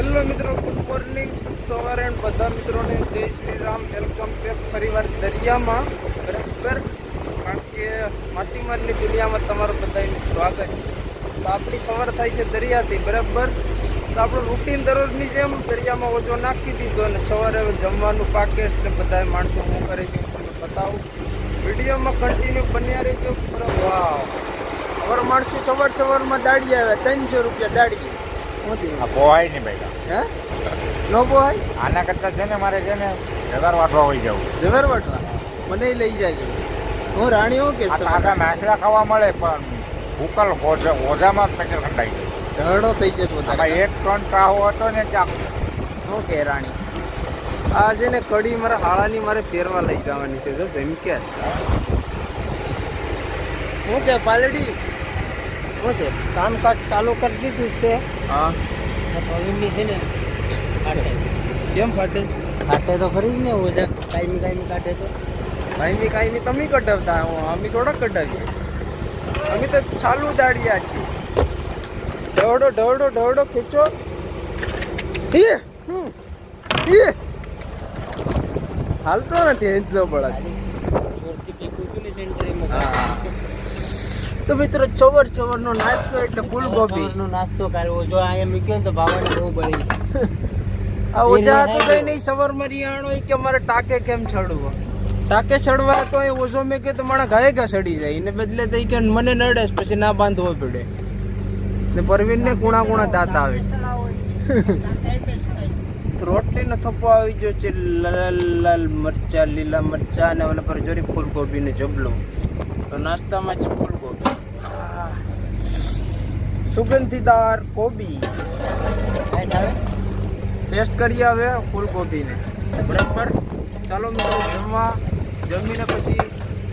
Hello મિત્રો, good morning. શુભ સવારે બધા મિત્રોને જય શ્રી રામ. વેલકમ બેક ફરીવાર દરિયામાં. બરાબર? કારણ કે માછીમારની દુનિયામાં તમારું બધાનું સ્વાગત છે. તો આપણી સવાર થાય છે દરિયાથી, બરાબર? તો આપણું રૂટીન દરરોજની જેમ દરિયામાં ઓછો નાખી દીધો અને સવારે જમવાનું પાકેશ ને બધા માણસો હું કરે છે તમને બતાવું. વિડીયોમાં કન્ટિન્યુ બન્યા રહેજો. બરાબર. વાવ. અમારા માણસો સવાર સવારમાં દાડી આવે ત્રણસો રૂપિયા દાડીએ મોદી આ પોહાય નહીં ભાઈ હે? નો બોય આના કરતાં છે ને મારે છે ને વ્યવહાર વાટવા હોઈ જવું. ઝવેર વાટવા? મને લઈ જાય હું રાણી હું કે તાજા નાખડા ખાવા મળે પણ ભૂકલ ઓજામાં પેટ્રોલ ખંડાઈ ગયું થઈ જાય પોતાને. એક ત્રણ ટ્રાહો હતો ને ચાક હું કે રાણી? આ છે ને કડી મારા હાળાની મારે ફેરવા લઈ જવાની છે જો જેમ કે શું કે પાલડી? શું છે? કામકાજ ચાલુ કરી દીધું છે. હા. પ્રવીણની છે ને કાઢે કેમ ફાટે? ફાટે તો ખરી જ ને ઓજા કાયમી કાયમી કાઢે તો. કાંઈ કાંઈ તમે કઢાવતા હું અમે થોડા કઢાવીએ. અમે તો ચાલુ દાડિયા છીએ. ઢવડો ઢવડો ઢવડો ખેંચો. હમ, હે. હાલતો નથી હેંચલો પડે જોરથી ફેંકું હતું ને સેન્ટરીમાં. હા. તો મિત્રો ચવર ચવર નો નાસ્તો એટલે ફૂલ ગોબી સવારનો નાસ્તો કરવો જો અહીંયા એમ કે તો ભાવવાની બહુ બળી આ ઓજા તો કઈ નહીં સવાર મરિયાણો રિયાણો કે મારે ટાકે કેમ ચડવો? ટાકે ચડવા તો એ ઓઝો મેં કે તો મારા ઘાએ ઘા સડી જાય. એને બદલે થઈ કે મને નડે પછી ના બાંધવો પડે. ને પરવીન ને કુણા કુણા દાંત આવે રોટલી નો થપ્પો આવી ગયો છે લાલ લાલ મરચા લીલા મરચા ને ઓલા પર જોરી ફૂલગોબી ને જબલો. તો નાસ્તામાં છે. સુગંધીદાર કોબી. ટેસ્ટ કરીએ હવે ફૂલગોબીને બરાબર? ચાલો મિત્રો જમવા જમીને પછી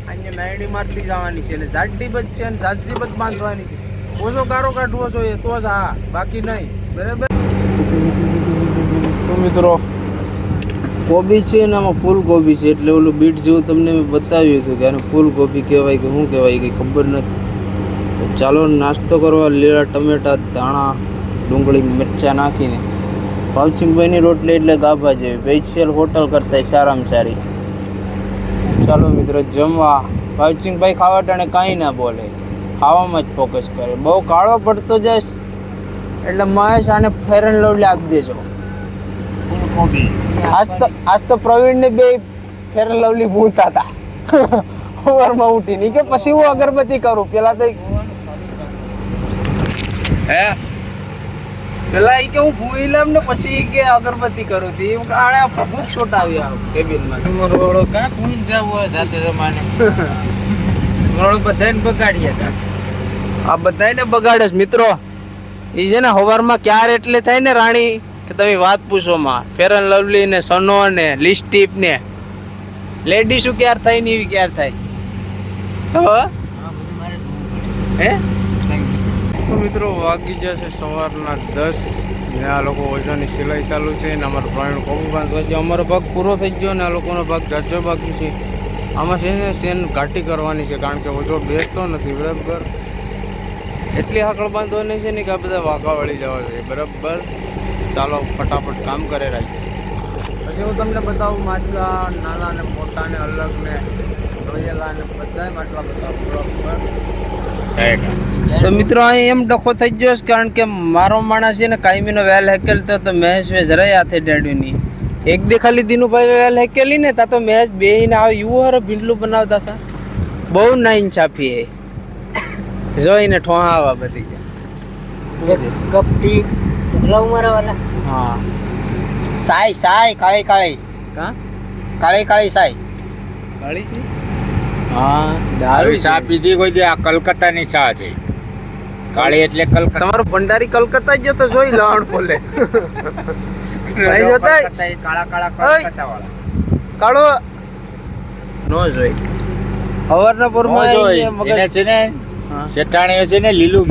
અહીંયા મેરડી માટલી જવાની છે. અને જાડી બધ છે અને બધ બાંધવાની છે. ઓછો ગારો કાઢવો જોઈએ તો જ હા. બાકી નહીં. બરાબર? તો મિત્રો કોબી છે ને આમાં ફૂલગોબી છે. એટલે ઓલું બીટ જેવું તમને મેં બતાવ્યું હતું કે આને ફૂલગોબી કહેવાય કે શું કહેવાય કે ખબર નથી. ચાલો નાસ્તો કરવા લીલા ટમેટા, ધાણા, ડુંગળી, મરચાં નાખીને ભાવચિંગભાઈની રોટલી એટલે ગાભા જેવી. સ્પેશિયલ હોટલ કરતાંય સારામાં સારી. ચાલો મિત્રો, જમવા. ભાવચિંગભાઈ ખાવા ટાણે કાંઈ ના બોલે. ખાવામાં જ ફોકસ કરે. બહુ કાળો પડતો જાય એટલે મહેશ આને ફેર એન્ડ લવલી આપી દેજો. આજ તો આજ તો પ્રવીણને બે ફેર એન્ડ લવલી ભૂતા હતા. સવારમાં ઉઠીને કે પછી હું અગરબત્તી કરું. પેલા તો હે? પેલા ઈ કે હું ભૂઈ લઉં ને પછી ઈ કે અગરબત્તી કરું તી. હું આણે ખૂબ છોટ આવ્યા કેબિનમાં. રોડો કાં કુઈન જવું હોય જાતે જમાને રોડો બધાને બગાડીએ કાં? આ બધાને બગાડે છે મિત્રો. એ છે ને હવારમાં ક્યારે એટલે થાય ને રાણી? કે તમે વાત પૂછો માં. ફેર એન્ડ લવલી ને સનો ને લિસ્ટીપ ને. લેડીઝ ક્યારે થાય ને એવી ક્યારે થાય? હા બધું મારે હે? જોવું. તો મિત્રો વાગી જશે સવારના દસ. ને આ લોકો ઓજાની સિલાઈ ચાલુ છે ને અમારો પ્રાણ કોબી બાંધવા છે અમારો ભાગ પૂરો થઈ ગયો ને આ લોકોનો ભાગ જાજો બાકી છે. આમાં છે ને સેન ઘાટી કરવાની છે કારણ કે ઓછો બેસતો નથી બરાબર? એટલી હાકળ બાંધવાની છે ને કે આ બધા વાંકા વળી જવા જોઈએ બરાબર? ચાલો ફટાફટ કામ કરે રાખીએ પછી હું તમને બતાવું માછલા નાના ને મોટા ને અલગ ને બધા તો મિત્રો અહીં એમ ડખો થઈ ગયો છે કારણ કે મારો માણસ છે ને કાયમીનો વેલ હેકેલતો તો મહેશ વે જરાય હાથે ડેડ્યું નહીં. એક દી ખાલી દીનુભાઈ વેલ હેકેલી ને તા તો મહેશ બે ને આવે યુ હારે ભીંડલું બનાવતા હતા. બહુ નાઈન છાપી એ. જોઈને ઠોહાવા બધી. જાય કપ ટી. લવ મારા વાલા હા. સાય સાય કાળી કાળી. હા કાળી કાળી સાય કાળી છે? હા દારૂ ચા પીધી કોઈ દે આ કલકત્તાની ચા છે. કાળી એટલે કલકત્તા. તમારો ભંડારી કલકત્તા જ તો જોઈ લાવણ ભાઈ જોતા? કાળા કાળા કલકત્તા વાળા કાળો. નો જોઈ. હવારના માં જોઈ. એને છે ને હા. છે ને લીલું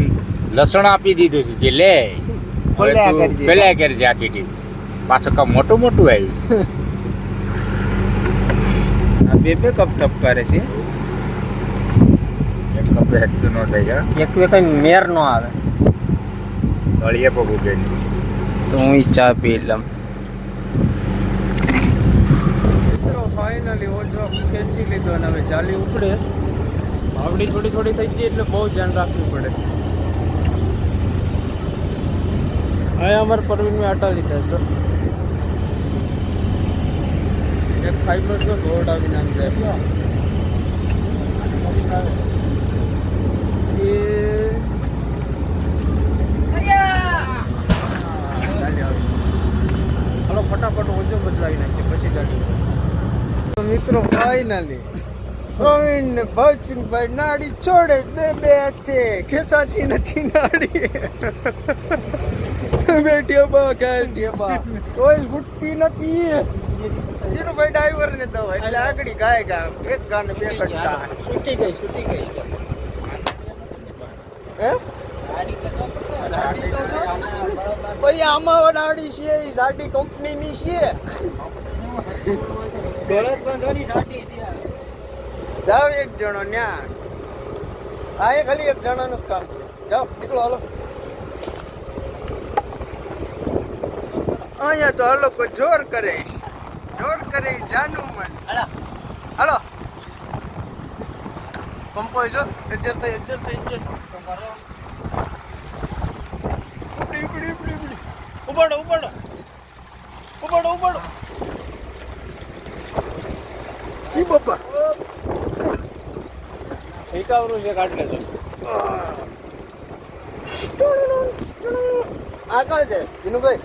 લસણ આપી દીધું છે કે લે. ભલે તું કરજે. આખી ટીમ પાછું કામ મોટું મોટું આવ્યું આ બે બે કપ ટપ કરે છે. એક કપે હેઠું ન થઈ ગયા એક વે કઈ મેર નો આવે. તળિયે પગ ઉગે તો હું ચા પી લઉં. મિત્રો ફાઇનલી ઓછો ખેંચી લીધો અને હવે ચાલી ઉપડે. આવડી થોડી થોડી થઈ ગઈ એટલે બહુ ધ્યાન રાખવું પડે. અહીંયા અમારે પરવીન મેં આટા લીધા છે. એક ફાઈબર જો ગોળ આવી નામ જાય એ ચાલી ફટાફટ ઓછો બદલાવી નાખીએ પછી તો મિત્રો ફાઇનલી પ્રવીણ ને ભવસિંહભાઈ નાડી છોડે બે બે છે. ખેસાચી નથી નાડી. બેઠ્યો બા કાઢ્યો બા. કોઈ ગુટ્ટી નથી. ધીરુભાઈ ડ્રાઈવર ને તો એટલે આગળ ગાય ગા એક ગાને બે કટકા છૂટી ગઈ છૂટી ગઈ. હે? ભાઈ આમાં વડાડી છે એ સાડી કંપનીની છે જાઓ એક જણો ન્યા. આ એ ખાલી એક જણાનું કામ છે. જાઓ નીકળો હાલો. અહીંયા તો હાલો કોઈ જોર કરે જોર કરે જાનું મન. હાલો. પંપો જો એજર થઈ એજર થઈ એજર ઉપડી ઉપડી ઉપડી ઉપડી. ઉપાડો ઉપાડો. ઉપાડો ઉપાડો. જી બાપા એકાવરું છે કાઢ લેજો આ કાં છે? વિનુભાઈ.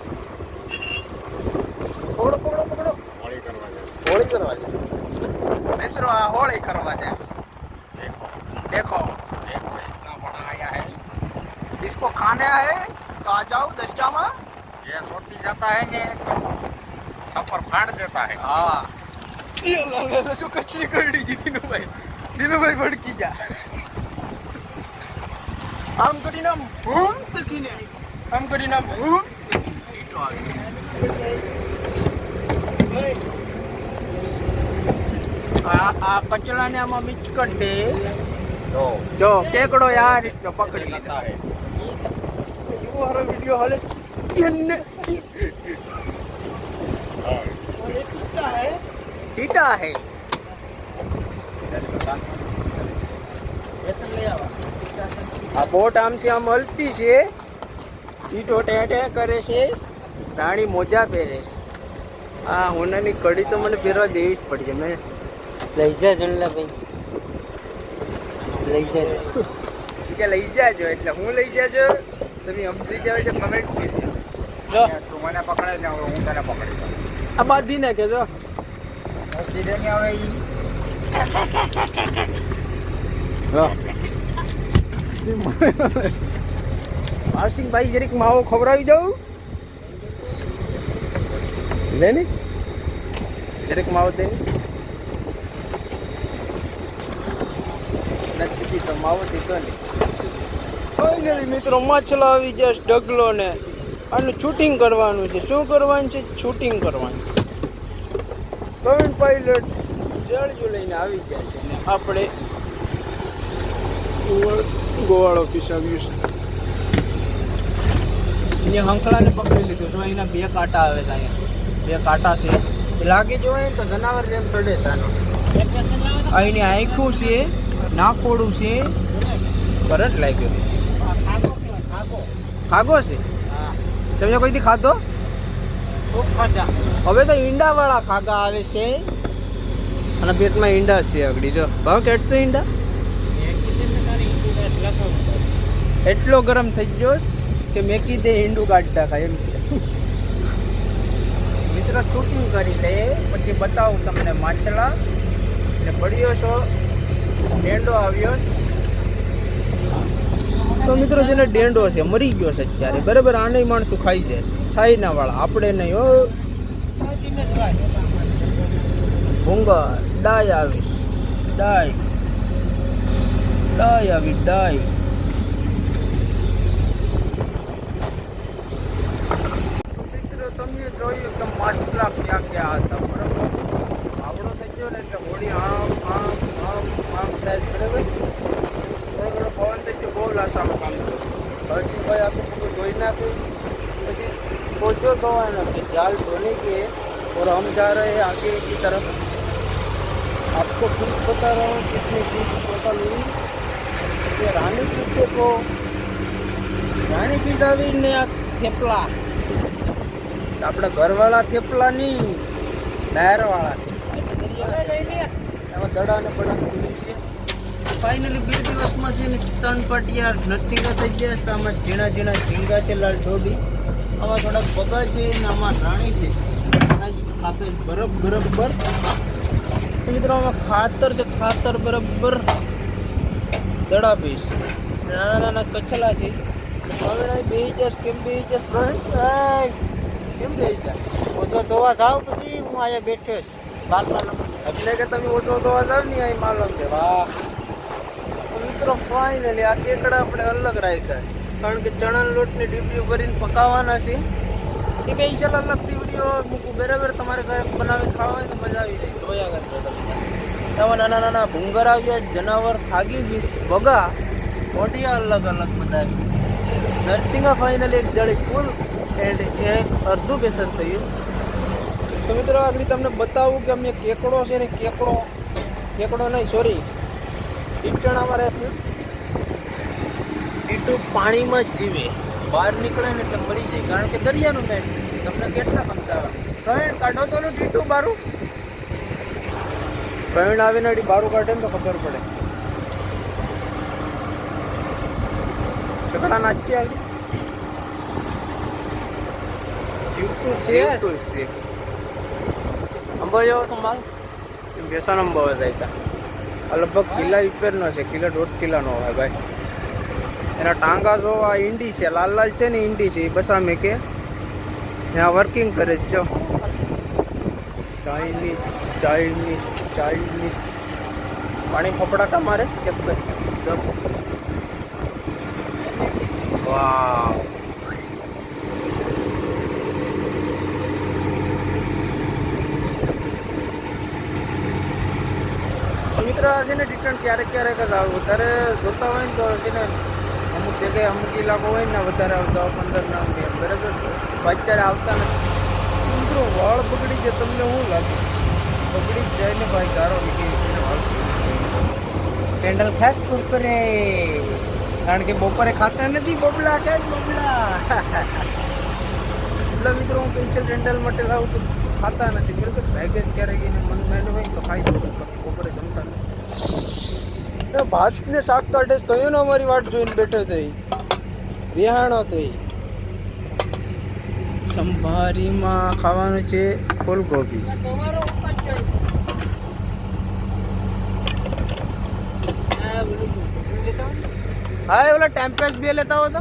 પકડો પકડો પકડો. હોળી કરવા જાય. મિત્રો આ હોળી કરવા જાય. देखो इसको खाने आए तो आ जाओ दरिया में ये सोटी जाता है ने तो सफर फाड़ देता है हाँ ये लाला जो कचली कर दी थी दिनू भाई दिनू भाई भड़की जा આમ કરીને આમ ભૂમ તકીને આમ કરીને આમ ભૂમ ઈટો આવી આ આ કચલાને આમાં મિક્સ કરી દે तो જો, કેકડો યાર, જો પકડી લીધા. એવો હારો વિડિયો હાલે એને પીટા હે. પીટા હે આ બોટ આમથી આમ હલતી છે. ઈટો ટેટે કરે છે. રાણી મોજા પહેરે છે. આ હોનાની કડી તો મને પહેરવા દેવી જ પડી છે, મેં લઈ જાય જણલા ભાઈ લઈ જાય. કે લઈ જાજો એટલે હું લઈ જાજો તમે સમજી જાવ તો કમેન્ટ કરજો. જો. તું મને પકડે ને હવે હું તને પકડી આ બાંધી કે જો ધીરે ને હવે ઈ. ભાઈ જરીક માવો ખવડાવી દઉં. લે ને જરીક માવો દે ને નથી દીધો માવો દીધો ને ફાઇનલી મિત્રો માછલા આવી જશે ઢગલો ને આનું શૂટિંગ કરવાનું છે. શું કરવાનું છે? શૂટિંગ કરવાનું. પ્રવીણ પાઇલટ જળજુ લઈને આવી ગયા છે ને આપણે. ગોવાળ- પીસાવ્યું છે અહીંયા હંકળાને પકડી લીધું. જો એના બે કાંટા આવે છે અહીંયા. બે કાંટા છે. લાગી જોવાય ને તો જનાવર જેમ ચડે છે આનો આ આંખું છે. નાકોડું છે. કરંટ લાગ્યો ખાગો છે? તમે કોઈથી ખાધો? હવે તો ઈંડા વાળા ખાગા આવે છે. અને પેટમાં ઈંડા છે આગળ, જો. ભાવ કેટલું ઈંડા? એટલો ગરમ થઈ ગયો કે મેકી દે ઈંડું કાઢતા ખાય એમ મિત્ર, શૂટિંગ કરી લે, પછી બતાવું તમને માછલા ને પડ્યો છો. ડેંડો આવ્યો. તો મિત્રો જેને ડેંડો છે, મરી ગયો છે અત્યારે. બરાબર આને માણસો ખાઈ જાય છાઈના વાળા આપણે નહીં હો. ભૂંગા ડાય આવીશ ડાય. ડાય આવી, ડાય. મિત્રો, તમે જોયું કે માછલા ક્યાં ક્યાં હતા, બરાબર? આવડો થઈ ગયો ને એટલે હોળી આમ આમ આમ થાય બરાબર બરાબર પવન થઈ ગયો બહુ લાસામાં કામ કર્યું હર્ષિભાઈ આખું બધું ધોઈ નાખ્યું પછી पहुंचो तो है ना कि जाल धोने की है और हम जा रहे हैं आगे की तरफ आपको फीस बता रहा हूँ कितनी फीस टोटल हुई ये रानी फीस देखो રાણી ફીસ આવી ને આ થેપલા આપણા ઘરવાળા થેપલા નહીં ડાયરવાળા થેપલા એમાં દડા ને બડા ખુલ્લી છે ફાઇનલી બે દિવસમાં છે ને ત્રણ પટિયા નરસિંગા થઈ ગયા છે, આમાં ઝીણા ઝીણા ઝીંગા છે, લાલ ઢોબી આમાં થોડાક બગા છે ને આમાં રાણી છે. આપે બરફ બરાબર મિત્રો, આમાં ખાતર છે, ખાતર બરાબર દડા પીસ. નાના નાના કચલા છે. હવે બે જસ કેમ બે જસ કેમ બે જસ ઓછો ધોવા જાવ પછી, હું અહીંયા બેઠો બાલ એટલે કે તમે ઓછો ધોવા જાવ ને અહીં માલમ છે. વાહ. મિત્રો ફાઇનલી આ કેકડા આપણે અલગ રાખ્યા. કારણ કે ચણાના લોટની ડીપીઓ કરીને પકાવવાના છે. એ બે ચાલ અલગથી વીડિયો મૂકું. બરાબર તમારે ઘરે બનાવી ખાવા હોય તો મજા આવી જાય. જોયા કરજો તમે. એવા નાના નાના ભૂંગર આવ્યા, જનાવર ખાગી વીસ બગા, ઓઢિયા અલગ અલગ બધા. નરસિંહા ફાઇનલી એક જળી ફૂલ એન્ડ એક અડધું બેસન થયું. તો મિત્રો, આગળ તમને બતાવું કે અમે કેકડો છે ને કેકડો કેકડો નહીં સોરી ઈટણામાં રાખ્યું ઈટું પાણીમાં જીવે. બહાર નીકળે ને એટલે મરી જાય. કારણ કે દરિયાનું મેં તમને કેટલા સમજાવે? પ્રવીણ કાઢો તો ટીટું બારું. પ્રવીણ આવીને અડી બારું કાઢે ને તો ખબર પડે. છકડા નાચી આવી. જીવતું છે અંબો જેવો તો માલ. બેસન અંબો જાય તા આ લગભગ કિલ્લા ઉપરનો છે, કિલ્લા દોઢ કિલ્લાનો હોય ભાઈ. એના ટાંગા જો આ ઈંડી છે, લાલ લાલ છે ને ઈંડી છે, એ બસામે કે. ત્યાં વર્કિંગ કરે છે, જો. ચાઇનીઝ ચાઇનીઝ ચાઇનીઝ પાણી ફફડાટા મારે ચેક કરી. જો વાવ છે ને રિટર્ન ક્યારેક ક્યારેક જ આવે. વધારે જોતા હોય ને તો છે ને અમુક જગ્યાએ અમુક ઇલાકો હોય ને વધારે આવતા હોય પંદર કે એમ. બરાબર? અત્યારે આવતા નથી. મિત્રો વાળ બગડી જાય તમને શું લાગે? બગડી જાય ને ભાઈ ગારો નીકળી વાળ કેન્ડલ ખાસ કુરકુરે કારણ કે બપોરે ખાતા નથી બબલા છે બબલા? એટલે મિત્રો હું પેન્સિલ કેન્ડલ માટે લાવું તો ખાતા નથી બરાબર? પેકેજ ક્યારેક એને મન મેન હોય તો ખાઈ દઉં બપોરે જમતા નથી. ભાતને શાક કાઢે કયું ને અમારી વાટ જોઈને બેઠો થઈ રિહાણો થઈ સંભારીમાં ખાવાનું છે ફૂલગોબી હા એ ઓલા ટેમ્પેસ બે લેતા હો તો.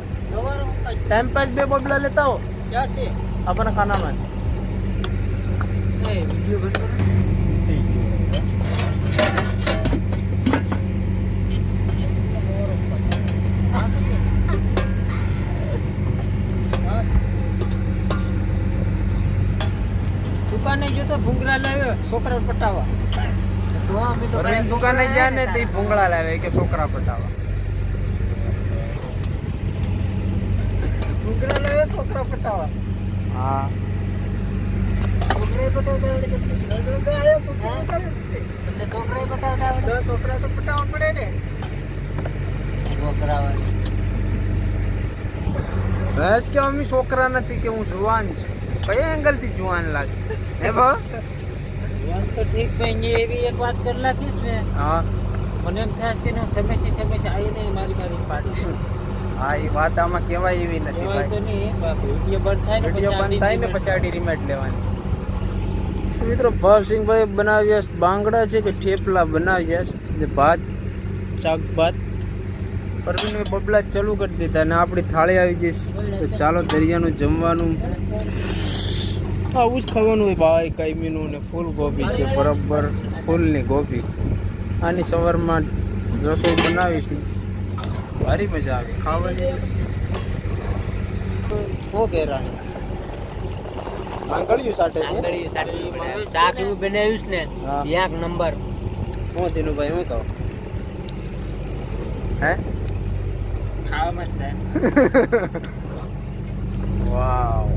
ટેમ્પેસ બે બબલા લેતા હો ક્યાં છે? આપણા ખાનામાં. એ દુકાને જો તો ભૂંગળા લાવ્યો છોકરા પટાવા તો અમે તો રહીને દુકાને જાય ને તે ભૂંગળા લાવે કે છોકરા પટાવા ભૂંગરા લાવે છોકરા પટાવા હા. તો છોકરા પટાવે તો છોકરા તો પટાવવા પડે ને. છોકરા બસ કે મમ્મી છોકરા નથી કે હું જુવાન છું. કયા એંગલથી જુવાન લાગે. હે ભાવ જુવાન તો ઠીક ભાઈ એવી એક વાત કરી નાખીશ ને હા. મને એમ થાય છે કે ના સમસ્યા સમસ્યા આવી નહીં મારી મારી પાડી હા એ વાત આમાં કહેવાય એવી નથી ભાઈ. વીડિયો બંધ થાય ને વીડિયો પછી બંધ થાય ને પછી આડી રિમેટ લેવાની. મિત્રો ભાવસિંહભાઈ બનાવ્યા બાંગડા છે કે થેપલા? બનાવ્યા ભાત શાક ભાત. પરવીનભાઈ બબલા ચાલુ કરી દીધા અને આપણી થાળી આવી જઈશ તો ચાલો દરિયાનું જમવાનું. આવું જ ખાવાનું હોય ભાઈ કાયમીનું ને ફૂલ ગોભી છે બરાબર ફૂલની ગોભી. આની સવારમાં રસોઈ બનાવી હતી. ભારી મજા આવી ખાવાની. ઓ કેરાણી આંગળીયું સાટે. શાક એવું બનાવ્યું ને. એક નંબર. હું દિનુભાઈ હું કહું? હે? ખાવામાં જ છે. વાવ.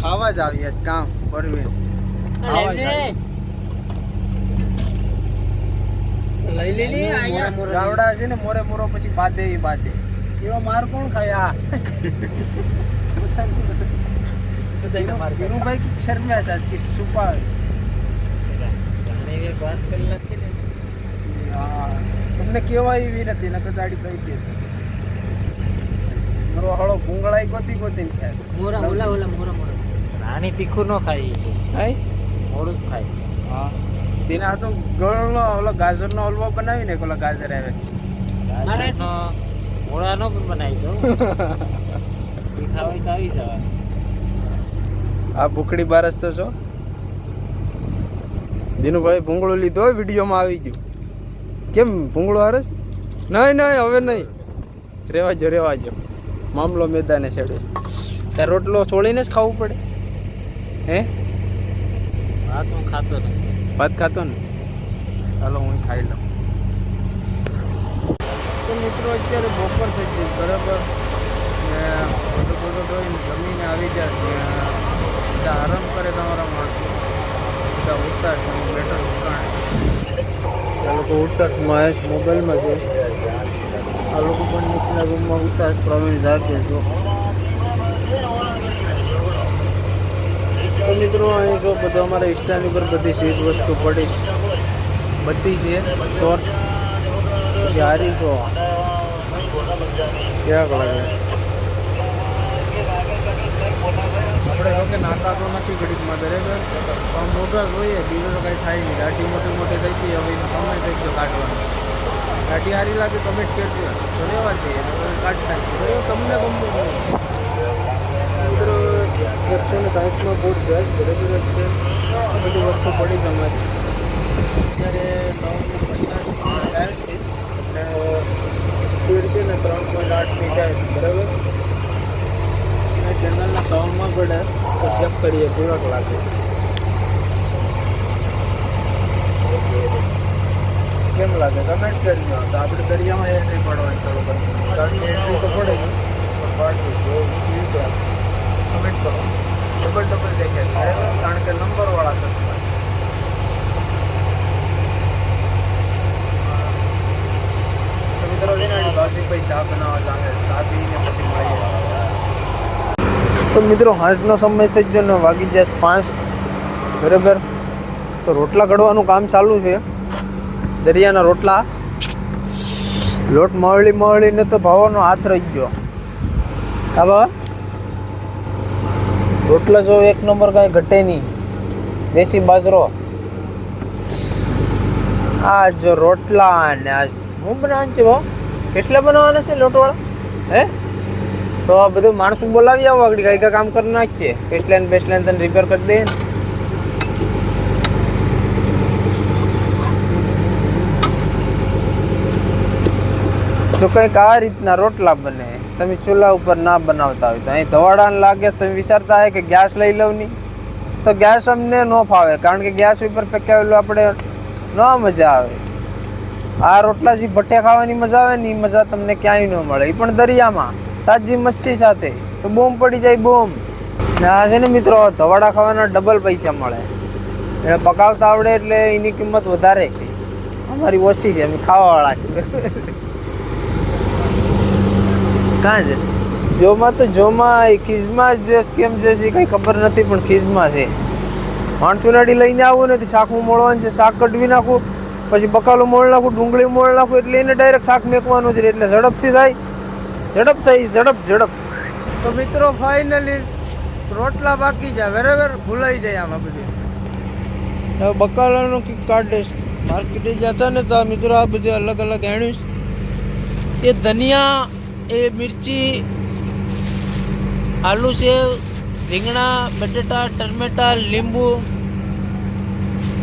ખાવા જ આવીએ કામ પરવીન ખાવા જ આવીએ. લઈ લે લે અહીંયા ગાવડા છે ને મોરે મોરો પછી બાંધે ઈ બાંધે. એવા માર કોણ ખાય આ? ધીરુભાઈ કી શર્મ્યા છે કે છુપા વાત કરી નાખી ને. હા. તમને કેવાય એવી નથી નકર દાડી કહી દે. મારો હળો ભૂંગળાઈ ગોતી ગોતી ને ખાય મોરા ઓલા ઓલા મોરા મોરા. રાણી તીખું ન ખાય ખાય મોડું જ ખાય. હા. તેના તો ગળનો ઓલો ગાજરનો હલવો બનાવી ને ઓલા ગાજર આવે છે. ગાજરનો મોળાનો પણ બનાવી દો મીઠા હોય તો આવી જવા આ ભૂખડી બારસ તો છો? દિનુભાઈ ભૂંગળું લીધો વિડીયોમાં આવી ગયું. કેમ ભૂંગળું હારસ નહીં નહીં હવે નહીં. રેવાજો રેવાજો. મામલો મેદાને છેડે. ત્યાં રોટલો છોડીને જ ખાવું પડે. હે? ભાત હું ખાતો નથી. ભાત ખાતો ને? ચાલો હું ખાઈ લઉં. તો મિત્રો અત્યારે બપોર થઈ ગઈ બરાબર? ને બધું બધું ધોઈને જમીને આવી જાય ત્યાં બધા આરામ કરે તમારા માણસો બધા ઉતાર બેટર બેઠો દુકાને લોકો ઉઠતા જ મહેશ મોબાઈલમાં છે. આ લોકો પણ નીચેના રૂમમાં ઉઠતા જ પ્રવીણ જાગે જો. તો મિત્રો, અહીં જો બધું અમારા ઇન્સ્ટાની ઉપર બધી ચીજ વસ્તુ પડી છે. બધી છે. ટોર્ચ પછી હારી છો ક્યાંક લાગે? આપણે કે નાતા તો નથી ઘડીકમાં દરેક. પણ મોટા જોઈએ બીજું તો કંઈ થાય નહીં. દાટી મોટી મોટી થઈ હતી હવે સમય થઈ ગયો કાઢવાનો. દાઢી સારી લાગે કમેન્ટ કરજો તો ધન્યવાદ હવે કાઢી નાખીએ તમને હોય. મિત્રો, એકસો ને સાહીઠમાં બોટ જાય બરોબર છે. બધી વસ્તુ પડી જ અમારી અત્યારે નવ પચાસ જાય છે. અને સ્પીડ છે ને ત્રણ પોઈન્ટ આઠ મીટર બરાબર? અને જનરલના સાઉન્ડમાં પડે તો ચેક કરીએ કેવા લાગે. કેમ લાગે? કમેન્ટ કરજો તો આપણે દરિયામાં એન્ટ્રી પડવાની ચાલુ કરીએ કારણ કે એન્ટ્રી તો પડે પણ કમેન્ટ કરો. ડબલ ડબલ દેખાય કારણ કે નંબરવાળા કરતા તો મિત્રો હાંસનો સમય થઈ ગયો ને વાગી જાય પાંચ. બરાબર? તો રોટલા ઘડવાનું કામ ચાલુ છે. દરિયાના રોટલા. લોટ મળી મળીને તો ભાવનો હાથ રહી ગયો. હા રોટલા જો એક નંબર કાંઈ ઘટે નહીં. દેશી બાજરો. આ જો રોટલા ને આ શું બનાવવાનું છે ભાવ કેટલા બનાવવાના છે લોટવાળા? હે? તો આ બધું માણસો બોલાવી આવો આગળ, કઈ કામ કરી નાખીએ. પેટલેન બેસલેન તને રિપેર કરી દે ને. જો કંઈક આ રીતના રોટલા બને. તમે ચૂલા ઉપર ના બનાવતા હોય તો. અહીં ધવાડાને લાગે તો તમે વિચારતા હોય કે ગેસ લઈ લઉં નહીં તો ગેસ અમને ન ફાવે, કારણ કે ગેસ ઉપર પકાવેલું આપણે ન મજા આવે. આ રોટલા જે ભઠ્ઠે ખાવાની મજા આવે ને એ મજા તમને ક્યાંય ન મળે. એ પણ દરિયામાં, તાજી મચ્છી સાથે. તો બોમ પડી જાય, બોમ. આ છે ને મિત્રો, ધવાડા ખાવાના ડબલ પૈસા મળે. એટલે પકાવતા આવડે એટલે એની કિંમત વધારે છે. અમારી ઓછી છે, અમે ખાવાવાળા છે કાં છે? જોમાં તો જોમાં એ ખીજમાં જ જોઈશ કેમ જોઈશ એ કંઈ ખબર નથી પણ ખીજમાં છે. માણસુનાડી લઈને આવું નથી શાકનું મોળવાનું છે શાક કઢવી નાખું પછી બકાલું મોળ નાખું ડુંગળી મોળ નાખું એટલે એને ડાયરેક્ટ શાક મેકવાનું છે એટલે ઝડપથી થાય. ઝડપ થઈ ઝડપ ઝડપ. તો મિત્રો ફાઇનલી રોટલા બાકી જાય બરાબર? ભૂલાઈ જાય આમાં બધી. હવે બકાલાનું કંઈક કાઢીશ માર્કેટે જતા ને તો આ મિત્રો આ બધું અલગ અલગ એણ્યું એ ધનિયા એ મિરચી આલુ સેવ રીંગણા બટેટા ટમેટા લીંબુ.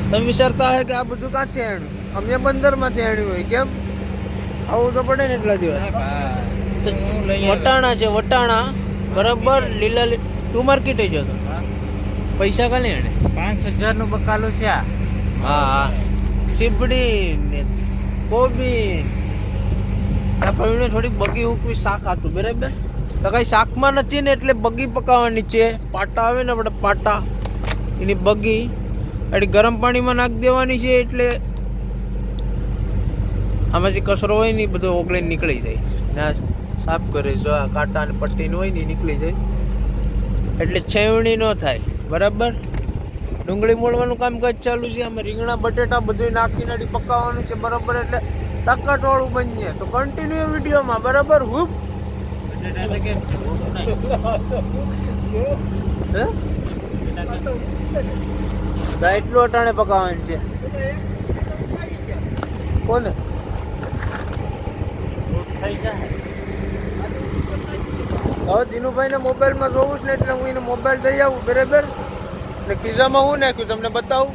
તમે વિચારતા હોય કે આ બધું કાં આણ્યું અમે બંદરમાંથી આણ્યું હોય કેમ? આવું તો પડે ને એટલા દિવસ. વટાણા છે વટાણા. બરાબર લીલા તું માર્કેટે જતો પૈસા કાલે એને? પાંચ હજારનું બકાલું છે આ. હા હા. સીપડી ને કોબી આ થોડી બગી ઉકવી શાક હતું બરાબર? તો કઈ શાકમાં નથી ને એટલે બગી પકાવવાની છે. પાટા આવે ને આપણે પાટા, એની બગી. એટલે ગરમ પાણીમાં નાખી દેવાની છે એટલે આમાં જે કચરો હોય ને બધો ઓગળીને નીકળી જાય. ને સાફ કરે, જો આ કાંટા અને પટ્ટીનું હોય ને નીકળી જાય. એટલે છેવણી ન થાય, બરાબર? ડુંગળી મોળવાનું કામકાજ ચાલુ છે, આમાં રીંગણા, બટેટા બધું નાખીને પકાવવાનું છે, બરાબર? એટલે તાકાતવાળું બનીએ. તો કન્ટિન્યુ વિડીયોમાં, બરાબર? હુપ? એટલું અટાણે પકાવવાનું છે. કોને? હવે દિનુભાઈને મોબાઈલમાં જોવું છે ને એટલે હું એને મોબાઈલ દઈ આવું, બરાબર? ને ખિસ્સામાં હું નાખ્યું, તમને બતાવું.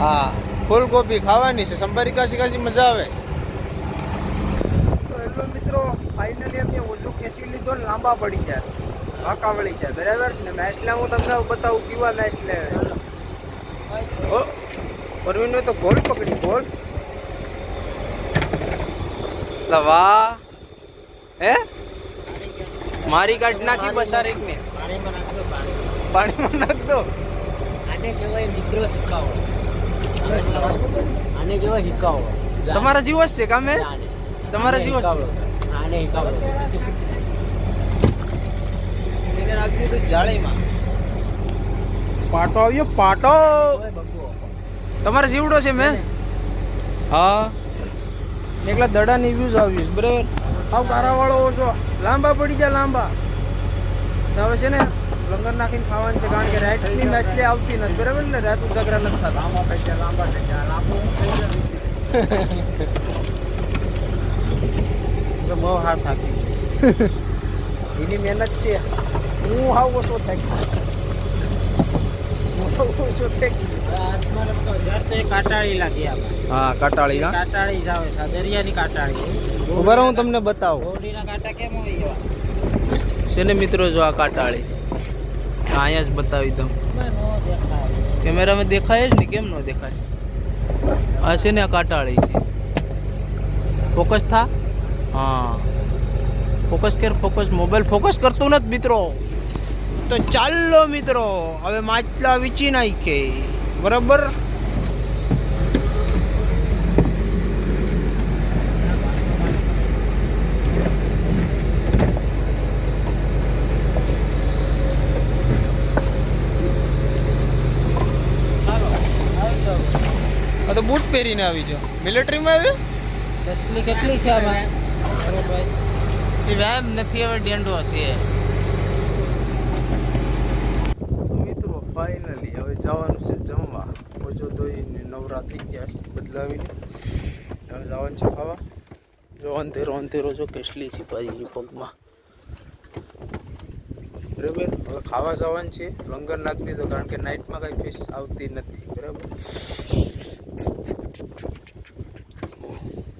હા ફૂલ કોપી ખાવાની છે સંભારી કાશી કાશી મજા આવે. તો એટલો મિત્રો ફાઇનલી અમે ઓછું ખેંચી લીધો ને લાંબા પડી ગયા વાંકા વળી જાય બરાબર ને? મેચ લે હું તમને બતાવું કેવા મેચ લે ઓ પરવીનભાઈ તો ગોલ પકડી ગોલ લવા વાહ. હે? મારી કાઢ નાખી બસારીક ને પાણીમાં નાખ દો આને કહેવાય મિત્રો હિકાવો આને કેવો હિકાવો તમારા જીવો છે કામે તમારા જીવો છે આને હિકાવો એને નાખી તો જાળીમાં પાટો આવ્યો પાટો! તમારે જીવડો છે મેં? હા. એકલા દડાની વ્યૂઝ આવ્યું છે બરાબર? હાવ કારાવાળો ઓછો. લાંબા પડી જાય લાંબા. હવે છે ને લંગર નાખીને ખાવાનું છે કારણ કે રાઈટની મેચ લે આવતી નથી બરાબર ને? રાત ઉજાગરા નથી થતા. લાંબા થઈ લાંબા ગયા લાંબુ તો બહુ હાર થાકી એની મહેનત છે. હું હાવ ઓછો થાકી હું કાટાળી કટાળી હા કાટાળી જ આવે છે આ દરિયાની કાટાળી. ઊભા હું તમને બતાવું. કાંટા કેમ હોય એવા? છે ને મિત્રો જો આ કાટાળી? અહીંયા જ બતાવી દઉં. કેમેરામાં દેખાય જ ને કેમ ન દેખાય? આ છે ને કાટાળી છે. ફોકસ થા? હા. ફોકસ કર ફોકસ મોબાઈલ ફોકસ કરતું નથી મિત્રો. તો ચાલો મિત્રો, હવે માછલા વીચી નાખે બરાબર ચાલો આવી જાઓ આ તો બૂટ પહેરીને આવી જાઓ. મિલિટરીમાં આવ્યો તસલી કેટલી છે આમાં? ભાઈ. એ વ્યાયામ નથી હવે ડેન્ડો છે. મિત્રો ફાઇનલી હવે જવાનું છે જમવા. ઓછો ધોઈને નવરા થઈ ગયા છે બદલાવીને. હવે જવાનું છે ખાવા. જો અંધેરો અંધેરો જો કેટલી છે ભાઈ પગમાં. બરાબર? હવે ખાવા જવાનું છે. લંગર નાખી દીધો કારણ કે નાઇટમાં કાંઈ ફિશ આવતી નથી. બરાબર?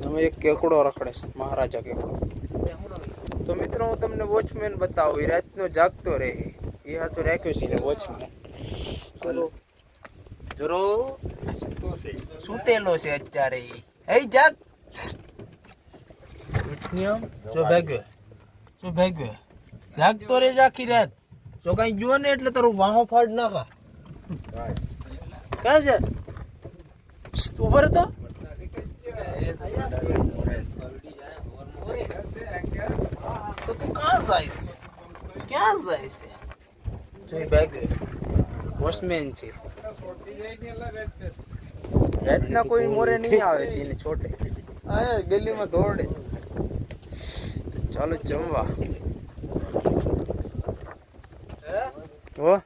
અમે એક કેકડો રખડે છે મહારાજા કેકડો. તો મિત્રો હું તમને વોચમેન બતાવું એ રાતનો જાગતો રહે. એ હાથું રાખ્યો છે ને વોચમેન. જરો સૂતેલો છે અત્યારે એ. હે જાગ. ઉઠની જો ભાગ્યો. જો ભાગ્યો. જાગતો રે આખી રાત. જો કઈ જુઓ ને એટલે તારું વાહો ફાડ નાખા. ક્યાં છે? ઊભો હતો? તો તું ક્યાં જઈશ? ક્યાં જઈશ? જોઈ બેગ વોચમેન છે. રાતના કોઈ મોરે નહીં આવે તેને છોટે. આ ગલીમાં દોડે. ચાલો જમવા. હો?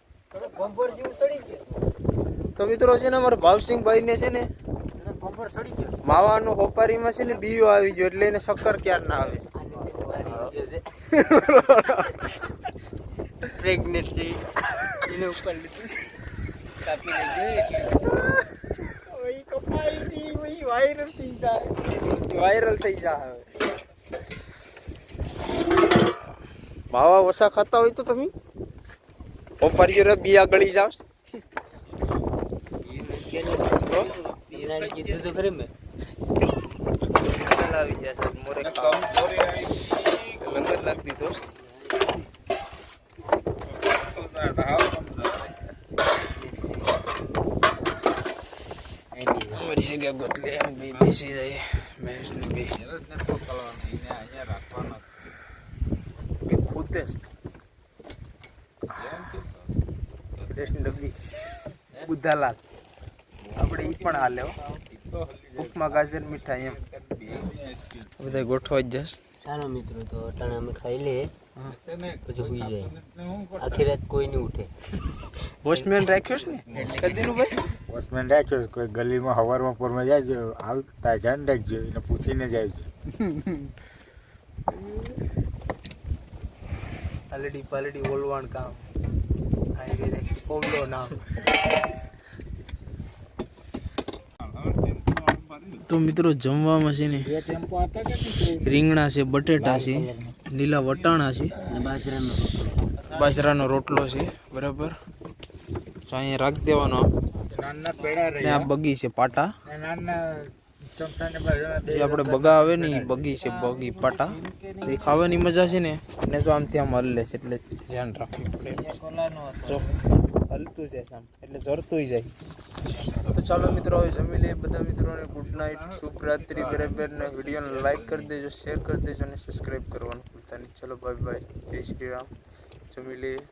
તો મિત્રો છે ને અમારા ભાવસિંહભાઈ ને છે ને માવાનું હોપારીમાં છે ને બીયો આવી ગયો એટલે એને શક્કર ક્યાં ના આવે પ્રેગ્નન્સી એને ઉપર લીધું કાપીને ઓય કપાઈ ગઈ ઓય વાયરલ થઈ જાય. વાયરલ થઈ જાય હવે. માવા ઓછા ખાતા હોય તો તમે? હોપારીઓ રે બિયા ગળી જાવ. પીરાને કીધું તો ખરી મેં આવી જશે મોરે લંગર નાખી દીધો અમારી જગ્યા ગોતલે એમ બે બેસી જાય મહેશ ને બે કે ખૂતે રેશની ડબ્બી બુદ્ધાલાલ આપણે એ પણ હાલે હો. ઉપમા ગાજર મીઠાઈ એમ. બધા ગોઠવા જ જશ. ચાલો મિત્રો તો અટાણે અમે ખાઈ લઈએ. પછી સુઈ જાય આખી રાત કોઈ નહીં ઉઠે. વોચમેન રાખ્યો છે ને? કદીનું ભાઈ વોચમેન રાખ્યો છે. કોઈ ગલીમાં હવારમાં પોરમાં જાય છે આવતા જાણ રાખજો એને પૂછીને જાય છે. પાલડી પાલડી ઓલવાણ કામ. હાઈવે ને કોવલો નામ. તો મિત્રો જમવામાં છે ને રીંગણા છે બટેટા છે લીલા વટાણા છે. બાજરાનો બાજરાનો રોટલો છે બરાબર. તો અહીંયા રાખી દેવાનો. આ બગી છે પાટા. જે આપણે બગા આવે ને એ બગી છે બગી પાટા. એ ખાવાની મજા છે ને? ને તો આમ ત્યાં હલે છે એટલે ધ્યાન રાખવું પડે. હલતું જાય આમ એટલે જરતું જાય. તો ચાલો મિત્રો, હવે જમી લઈએ બધા મિત્રોને. ગુડ નાઇટ શુભરાત્રી બરાબર ને વિડીયોને લાઇક કરી દેજો શેર કરી દેજો અને સબસ્ક્રાઈબ કરવાનું ભૂલતા નહીં. ચલો બાય બાય જય શ્રી રામ. જમી લઈએ.